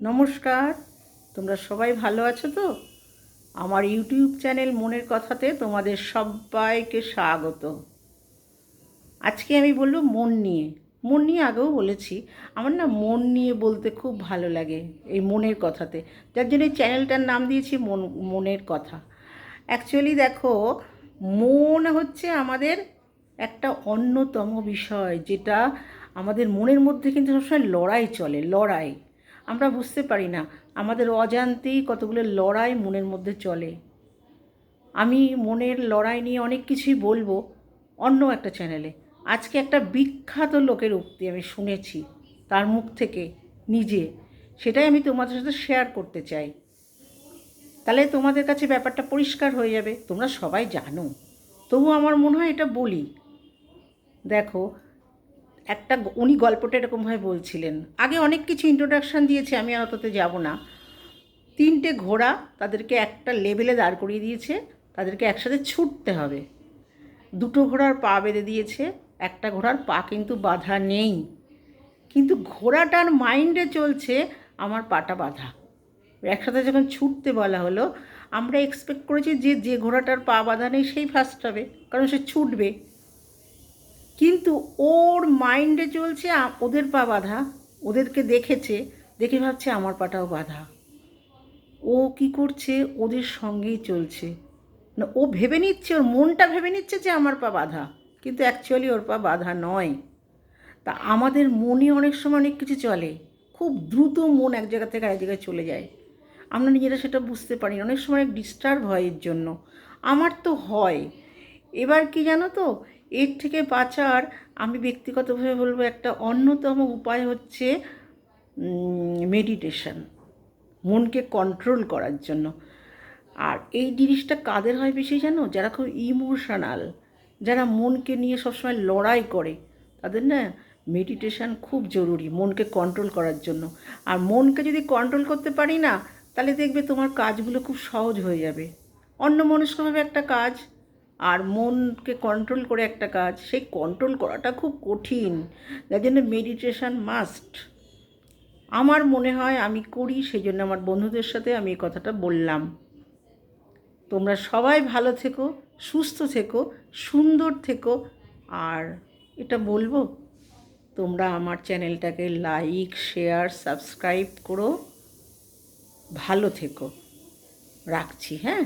নমস্কার, তোমরা সবাই ভালো আছো তো? আমার ইউটিউব চ্যানেল মনের কথাতে তোমাদের সবাইকে স্বাগত। আজকে আমি বলব মন নিয়ে। মন নিয়ে আগেও বলেছি, আমার না মন নিয়ে বলতে খুব ভালো লাগে এই মনের কথাতে। যার জন্য এই চ্যানেলটার নাম দিয়েছি মন, মনের কথা। অ্যাকচুয়ালি দেখো, মন হচ্ছে আমাদের একটা অন্যতম বিষয়, যেটা আমাদের মনের মধ্যে কিন্তু সবসময় লড়াই চলে, লড়াই। আমরা বুঝতে পারি না। আমাদের অজান্তেই কতগুলো লড়াই মনের মধ্যে চলে। আমি মনের লড়াই নিয়ে অনেক কিছুই বলব অন্য একটা চ্যানেলে। আজকে একটা বিখ্যাত লোকের উক্তি আমি শুনেছি তার মুখ থেকে, নিজে। সেটাই আমি তোমাদের সাথে শেয়ার করতে চাই। তাহলে তোমাদের কাছে ব্যাপারটা পরিষ্কার হয়ে যাবে। তোমরা সবাই জানো। তবু আমার মনে হয় এটা বলি। দেখো একটা উনি গল্পটা এরকমভাবে বলছিলেন। আগে অনেক কিছু ইন্ট্রোডাকশান দিয়েছে, আমি আর অততে যাব না। তিনটে ঘোড়া তাদেরকে একটা লেভেলে দাঁড় করিয়ে দিয়েছে, তাদেরকে একসাথে ছুটতে হবে। দুটো ঘোড়ার পা বেঁধে দিয়েছে, একটা ঘোড়ার পা কিন্তু বাঁধা নেই। কিন্তু ঘোড়াটার মাইন্ডে চলছে, আমার পাটা বাঁধা। একসাথে যখন ছুটতে বলা হলো, আমরা এক্সপেক্ট করেছি যে যে ঘোড়াটার পা বাঁধা নেই, সেই ফার্স্ট হবে, কারণ সে ছুটবে। কিন্তু ওর মাইন্ডে চলছে ওদের পা বাঁধা, ওদেরকে দেখেছে, দেখে ভাবছে আমার পাটাও বাঁধা। ও কি করছে? ওদের সঙ্গেই চলছে। না, ও ভেবে নিচ্ছে, ওর মনটা ভেবে নিচ্ছে যে আমার পা বাঁধা, কিন্তু অ্যাকচুয়ালি ওর পা বাঁধা নয়। তা আমাদের মনে অনেক সময় অনেক কিছু চলে। খুব দ্রুত মন এক জায়গা থেকে আরেক জায়গায় চলে যায়। আমরা নিজেরা সেটা বুঝতে পারি। অনেক সময় ডিস্টার্ব হয় এর জন্য। আমার তো হয়। এবার কি জানো তো? এর থেকে বাঁচার আমি ব্যক্তিগতভাবে বলব একটা অন্যতম উপায় হচ্ছে মেডিটেশন মনকে কন্ট্রোল করার জন্য। আর এই জিনিসটা কাদের হয় বেশি জানো? যারা খুব ইমোশনাল যারা মনকে নিয়ে সবসময় লড়াই করে, তাদের না মেডিটেশন খুব জরুরি, মনকে কন্ট্রোল করার জন্য। আর মনকে যদি কন্ট্রোল করতে পারি না, তাহলে দেখবে তোমার কাজগুলো খুব সহজ হয়ে যাবে। অন্য মনস্কভাবে একটা কাজ আর মনকে কন্ট্রোল করে একটা কাজ, সেই কন্ট্রোল করাটা খুব কঠিন। যার জন্য মেডিটেশান মাস্ট আমার মনে হয় আমি করি, সেই জন্য আমার বন্ধুদের সাথে আমি এই কথাটা বললাম। তোমরা সবাই ভালো থেকো, সুস্থ থেকো, সুন্দর থেকো, আর এটা বলব, তোমরা আমার চ্যানেলটাকে লাইক শেয়ার সাবস্ক্রাইব করো। ভালো থেকো। রাখছি হ্যাঁ?